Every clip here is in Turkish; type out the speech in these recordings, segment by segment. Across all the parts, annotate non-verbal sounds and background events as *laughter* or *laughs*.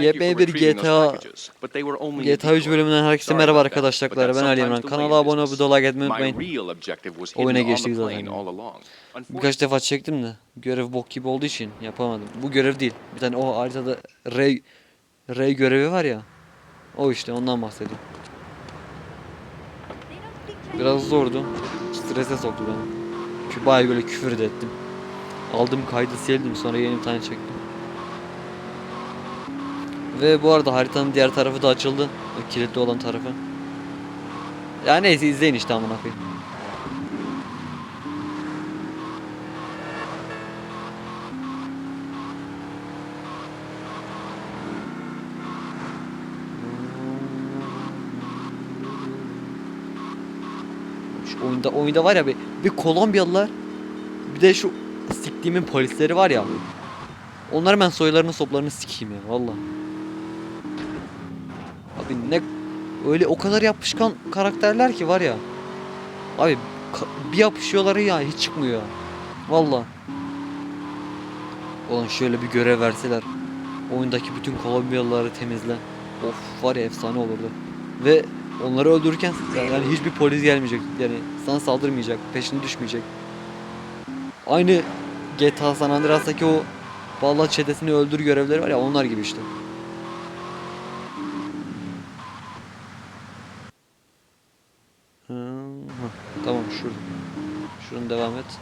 Yepyeni bir GTA GTA 3 bölümünden herkese merhaba arkadaşlar. Ben Ali İmran. Kanala abone olup like etmeyi unutmayın. Oyuna geçtik zaten. Birkaç defa çektim de görev bok gibi olduğu için yapamadım. Bu görev değil. Bir tane o haritada R R görevi var ya. O işte ondan bahsediyorum. Biraz zordu. Strese soktu beni. Bayağı böyle küfür de ettim. Aldım kaydı sildim sonra yeni bir tane çektim. Ve bu arada haritanın diğer tarafı da açıldı. O kilitli olan tarafı. Ya neyse izleyin işte amına koyayım. Şu oyunda oyunda var ya bir, bir Kolombiyalılar bir de şu siktiğimin polisleri var ya. Onları ben soylarını soplarını sikeyim ya valla. Abi ne öyle o kadar yapışkan karakterler ki var ya. Abi bir yapışıyorlar ya hiç çıkmıyor. Valla. Ulan şöyle bir görev verseler. Oyundaki bütün Kolombiyalıları temizle. Of var ya efsane olurdu. Ve onları öldürürken yani hiçbir polis gelmeyecek. Yani sana saldırmayacak, peşine düşmeyecek. Aynı GTA San Andreas'taki o Vallahi çetesini öldür görevleri var ya onlar gibi işte. Hı, hı, tamam şurada. Şuradan devam et.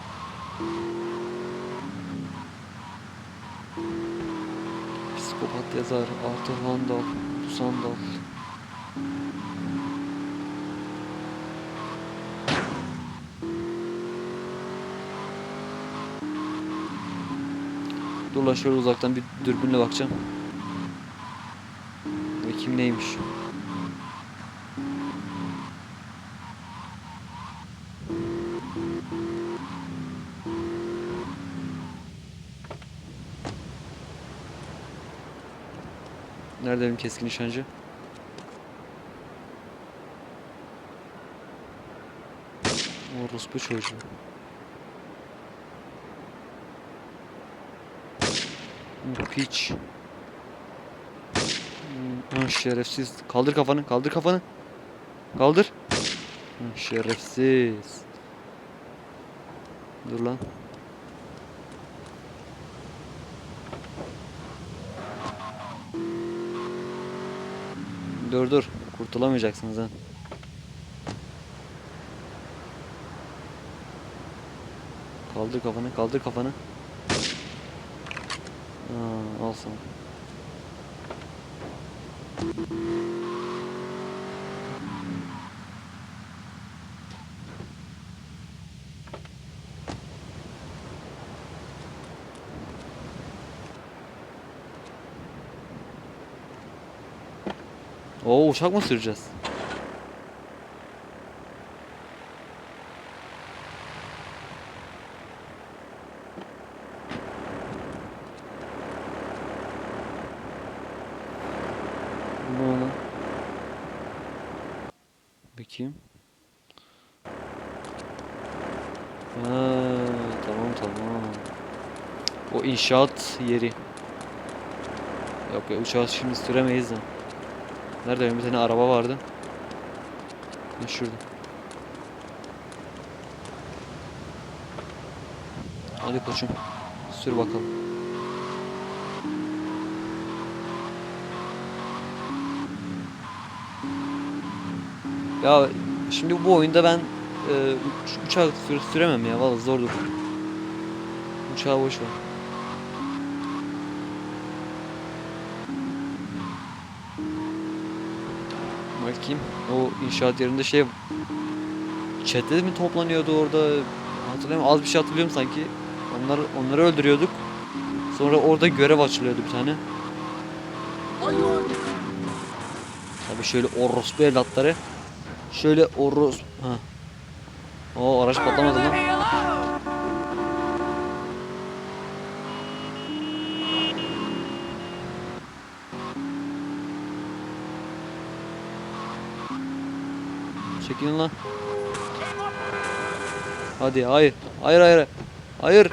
Psikopat yazar, Arthur Vandal, Sandal. Dur lan şöyle uzaktan bir dürbünle bakacağım. Ve kim neymiş? Nerede benim keskin nişancı? Orospu çocuğu. Bu Piç. Hmm, ah, şerefsiz. Kaldır kafanı, kaldır kafanı. Kaldır. Ah, şerefsiz. Dur lan. Dur dur. Kurtulamayacaksınız ha. Kaldır kafanı, kaldır kafanı. Aa, al sana. Oo uçak mı süreceğiz? Bu ne lan? Bakayım. Ha, tamam tamam. O inşaat yeri. Yok ya uçağı şimdi süremeyiz de. Nerede benim bir tane araba vardı. Ha, şurada. Hadi koçum. Sür bakalım. Ya şimdi bu oyunda ben e, uç- uçağı sür süremem ya vallahi zordur. Uçağı boş ver. Bakayım. O inşaat yerinde şey çete mi toplanıyordu orada? Hatırlamıyorum. Az bir şey hatırlıyorum sanki. Onlar onları öldürüyorduk. Sonra orada görev açılıyordu bir tane. Tabii şöyle orospu evlatları. Şöyle oros... Ha. O araç patlamadı lan. Çekilin lan. Hadi hayır. Hayır hayır. Hayır.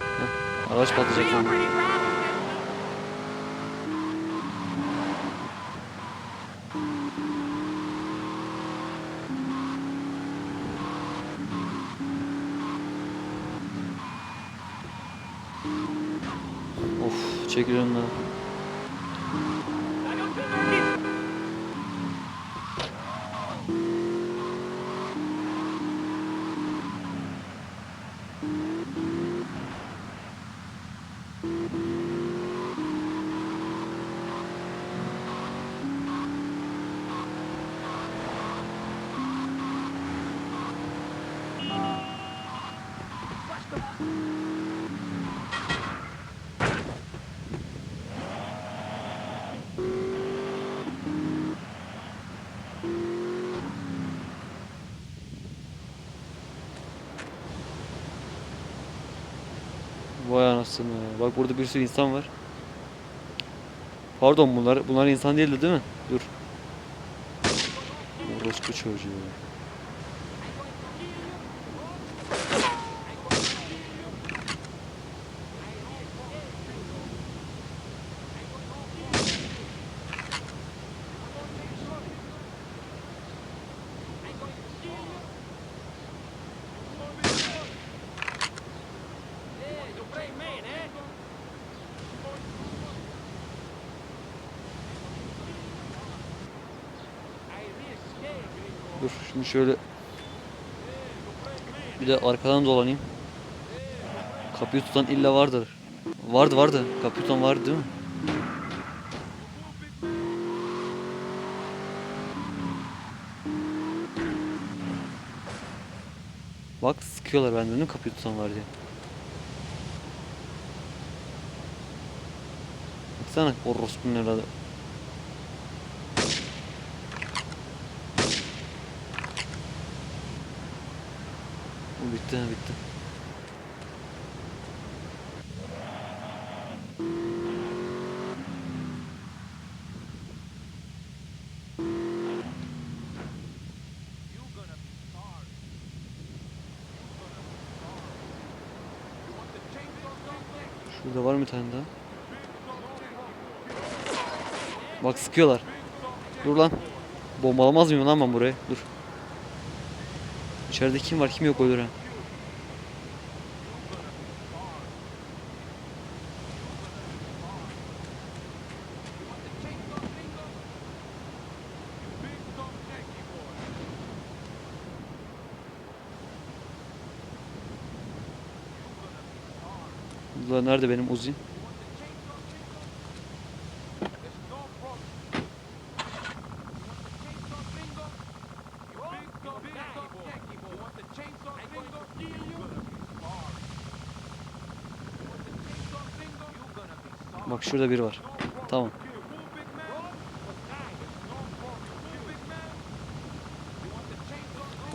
Heh, araç patlayacak lan. Of çekil önüne. Vay anasını. Bak burada bir sürü insan var. Pardon bunlar bunlar insan değildi değil mi? Dur. Orospu çocuğu. Dur şimdi şöyle bir de arkadan dolanayım. Kapıyı tutan illa vardır. Vardı vardı. Kapıyı tutan vardı değil mi? Bak sıkıyorlar benden değil kapıyı tutan var diye. Baksana orospunun evladı. Bitti bitti. Şurada var mı tane daha? Bak sıkıyorlar. Dur lan. Bombalamaz mıyım lan ben burayı? Dur. İçeride kim var kim yok öldüren. Ulan nerede benim Uzi? Bak şurada biri var. Tamam.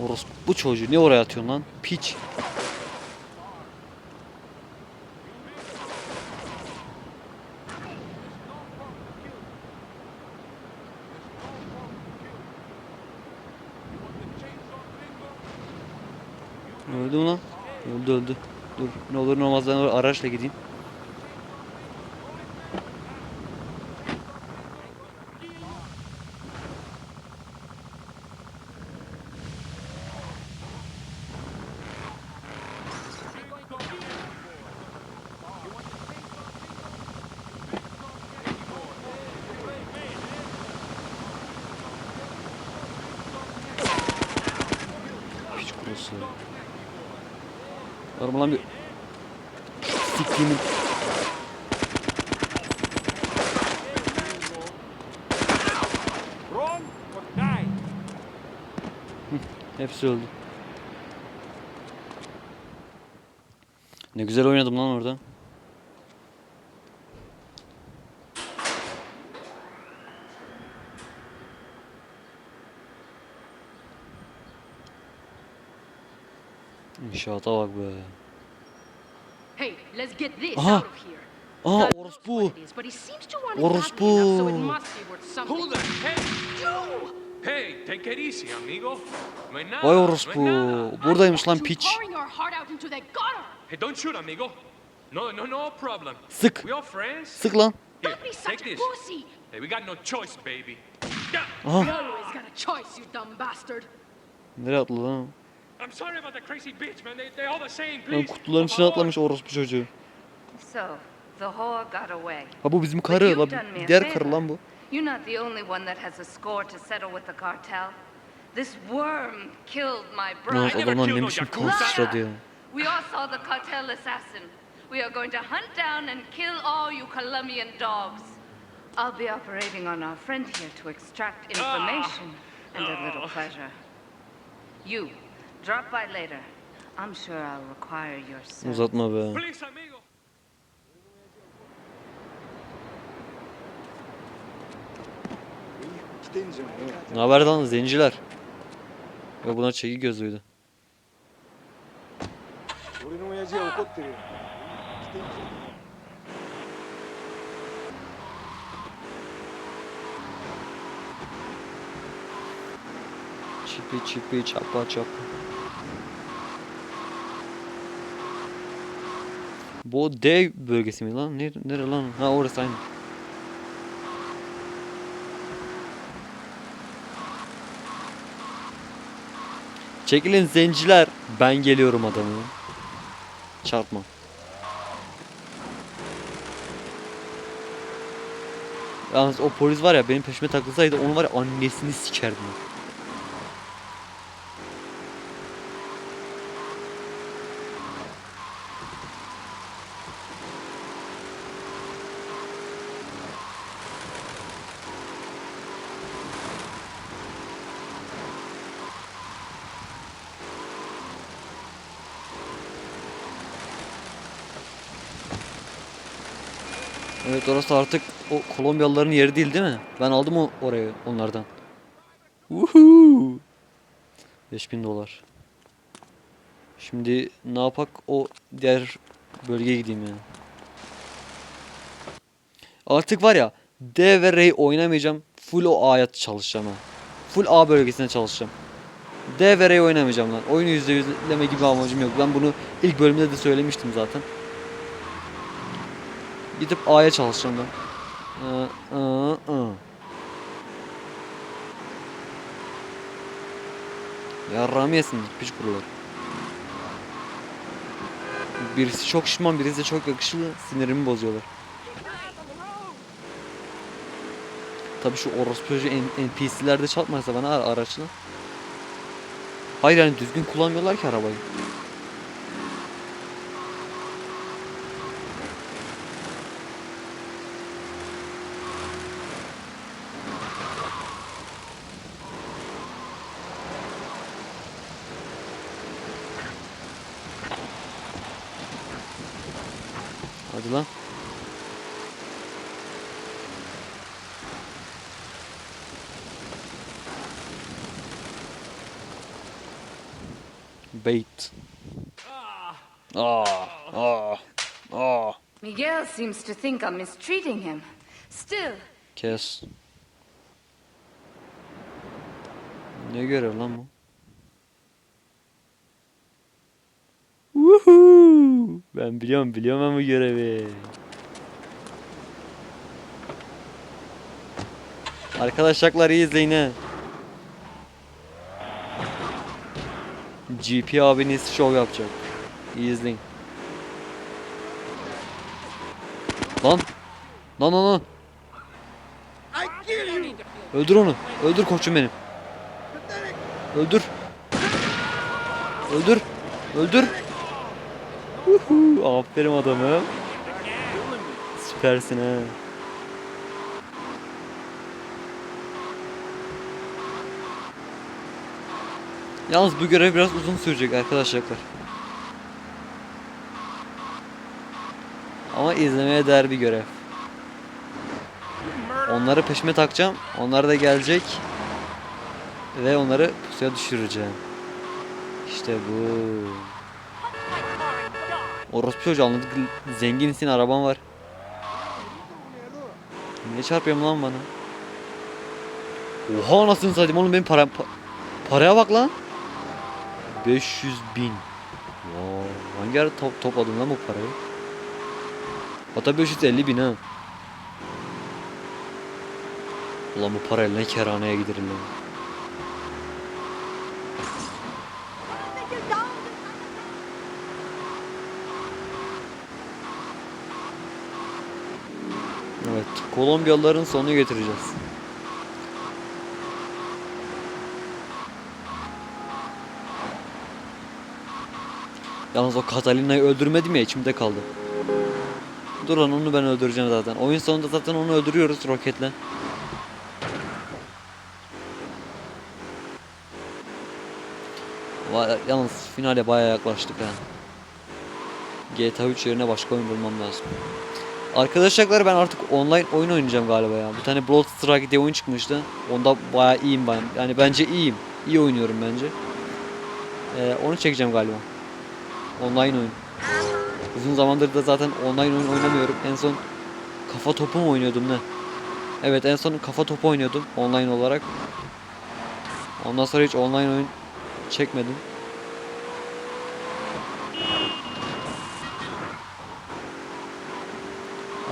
Orospu bu çocuğu ne oraya atıyorsun lan? Piç. Öldü mü lan? Öldü öldü. Dur ne olur ne olmaz ben araçla gideyim. Hiç kurusu. Lan bir... Siktiğimin... Hepsi öldü. Ne güzel oynadım lan orada. İnşaata bak be. Hey, let's get this Aha. out of here. Aa orospu. Orospu. Hey, take it easy, amigo. No hay nada. Vay orospu. Buradaymış lan piç. Hey, don't shoot, amigo. No, no, no problem. Sık. We all friends. Sık lan. Here, take this. Hey, we got no choice, baby. Aha. You always got a choice, you dumb bastard. Nereye atladı lan? O? I'm sorry about the crazy bitch, man. They, they all the same, Lan please. kutuların içine atlamış orospu çocuğu. So, The whore got away. Ha bu bizim But karı you've la. done me a Diğer favor. karı lan bu. You're not the only one that has a score to settle with the cartel. This worm killed my Lan bride. adamlar ne killed no biçim Yakuza. kan ya. We all saw the cartel assassin. We are going to hunt down and kill all you Colombian dogs. I'll be operating on our friend here to extract ah. information and a little ah. pleasure. You, Drop by later. I'm sure I'll require your service. Uzatma be. Ne haber lan zenciler? Ya bunlar çeki gözlüydü. Çipi çipi çapa çapa. Bu D bölgesi mi lan? Nere, nere lan? Ha orası aynı. Çekilin zenciler. Ben geliyorum adamı. Çarpma. Yalnız o polis var ya benim peşime takılsaydı onu var ya annesini sikerdim. Evet orası artık o Kolombiyalıların yeri değil değil mi? Ben aldım o orayı onlardan. Uhu. 5000 dolar. Şimdi ne yapak o diğer bölgeye gideyim yani. Artık var ya D ve R'yi oynamayacağım. Full o A'ya çalışacağım ha. Full A bölgesine çalışacağım. D ve R'yi oynamayacağım lan. Oyunu %100'leme gibi amacım yok. Ben bunu ilk bölümde de söylemiştim zaten. Gidip A'ya çalışacağım ben. Aa, aa, aa. Yarrağımı yesinler piç kurular. Birisi çok şişman birisi de çok yakışıklı sinirimi bozuyorlar. Tabii şu orospu çocuğu N- NPC'lerde çarpmazsa bana ara- araçla. Hayır yani düzgün kullanmıyorlar ki arabayı. Hadi lan. Bait. Ah, ah, ah. Miguel seems to think I'm mistreating him. Still, Kes. Ne görev lan bu? Ben biliyorum biliyorum ama görevi. Arkadaşlar iyi izleyin ha. GP abiniz şov yapacak. İyi izleyin. Lan. Lan lan lan. Öldür onu. Öldür koçum benim. Öldür. Öldür. Öldür. Aferin adamım. Süpersin ha. Yalnız bu görev biraz uzun sürecek arkadaşlar. Ama izlemeye değer bir görev. Onları peşime takacağım. Onlar da gelecek. Ve onları pusuya düşüreceğim. İşte bu. Orospu çocuğu anladık. Zenginsin araban var. Niye çarpıyorum lan bana? Oha anasını satayım oğlum benim param pa- paraya bak lan. 500 bin. Wow. Hangi ara top topladım lan bu parayı? Hatta 550 bin ha. Ulan bu parayla ne kerhaneye giderim lan. Evet, Kolombiyalıların sonunu getireceğiz. Yalnız o Catalina'yı öldürmedim ya içimde kaldı. Dur lan onu ben öldüreceğim zaten. Oyun sonunda zaten onu öldürüyoruz roketle. Yalnız finale bayağı yaklaştık ha. GTA 3 yerine başka oyun bulmam lazım. Arkadaşlar ben artık online oyun oynayacağım galiba ya. Bir tane Blood Strike diye oyun çıkmıştı. Onda bayağı iyiyim ben. Yani bence iyiyim. İyi oynuyorum bence. Ee, onu çekeceğim galiba. Online oyun. Uzun zamandır da zaten online oyun oynamıyorum. En son kafa topu mu oynuyordum ne? Evet en son kafa topu oynuyordum online olarak. Ondan sonra hiç online oyun çekmedim.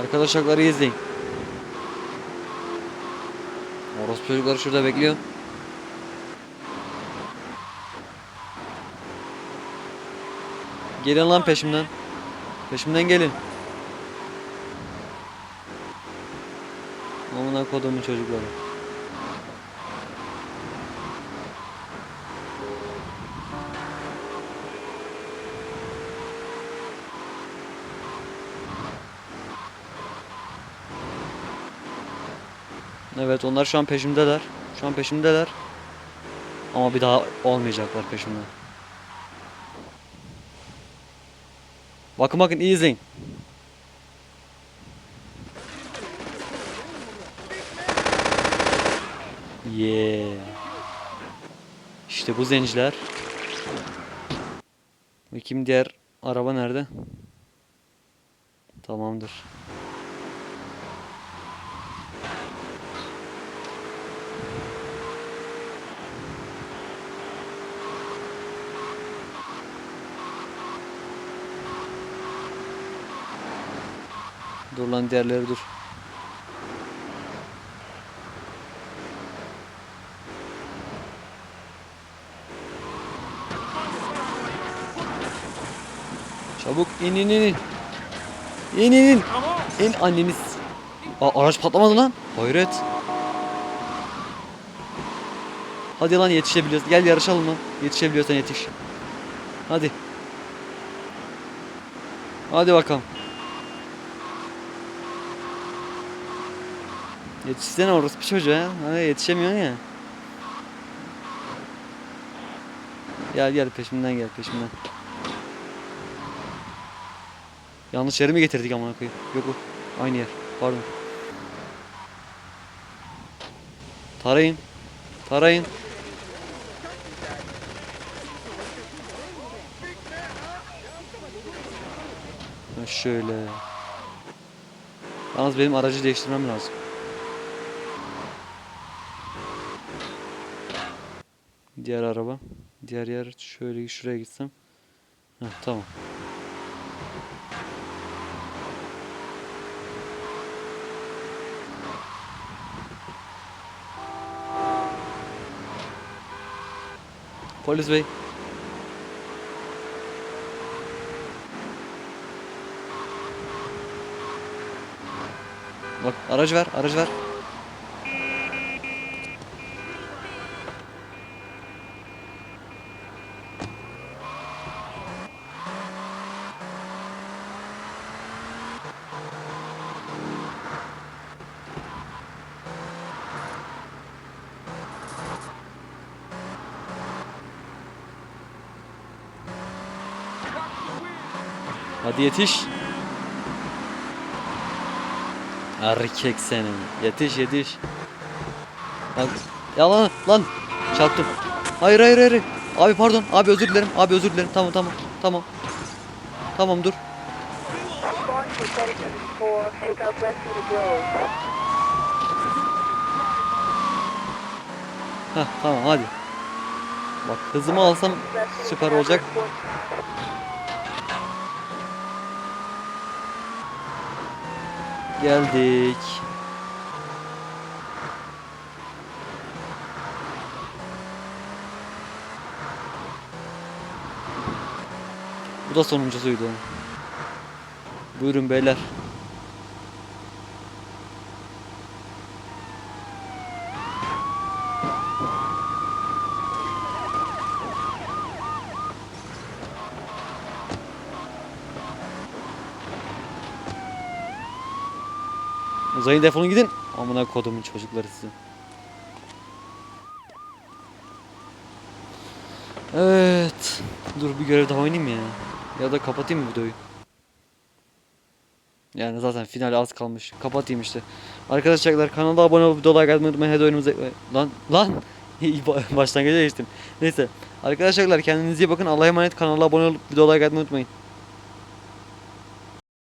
Arkadaşlar izleyin. Orospu çocukları şurada bekliyor. Gelin lan peşimden. Peşimden gelin. Amına kodumun çocukları. Evet onlar şu an peşimdeler. Şu an peşimdeler. Ama bir daha olmayacaklar peşimde. Bakın bakın iyi izleyin. Yeah. İşte bu zenciler. Bakayım diğer araba nerede? Tamamdır. Dur lan diğerleri dur. Çabuk in in in in. İn in in. Anneniz. Aa, araç patlamadı lan. Hayret. Hadi lan yetişebiliyoruz. Gel yarışalım lan. Yetişebiliyorsan yetiş. Hadi. Hadi bakalım. Yetişsene bir çocuğa. Hani yetişemiyorsun ya. Gel gel peşimden gel peşimden. Yanlış yere mi getirdik amına koyayım? Yok bu. Aynı yer. Pardon. Tarayın. Tarayın. Ha, şöyle. Yalnız benim aracı değiştirmem lazım. Diğer araba. Diğer yer şöyle şuraya gitsem. Heh, tamam. Polis bey. Bak aracı ver, aracı ver. Hadi yetiş. Erkek senin. Yetiş yetiş. Bak. Ya lan lan. Çarptım. Hayır hayır hayır. Abi pardon. Abi özür dilerim. Abi özür dilerim. Tamam tamam. Tamam. Tamam dur. Heh tamam hadi. Bak hızımı alsam süper olacak. Geldik. Bu da sonuncusuydu. Buyurun beyler. Uzayın defolun gidin. Amına kodumun çocukları sizi. Evet. Dur bir görev daha oynayayım ya. Ya da kapatayım mı videoyu? Yani zaten final az kalmış. Kapatayım işte. Arkadaşlar kanala abone olup videolar gelmeyi unutmayın. Hadi oyunumuza... Lan lan! *laughs* Başlangıca geçtim. Neyse. Arkadaşlar kendinize iyi bakın. Allah'a emanet kanala abone olup videolar gelmeyi unutmayın.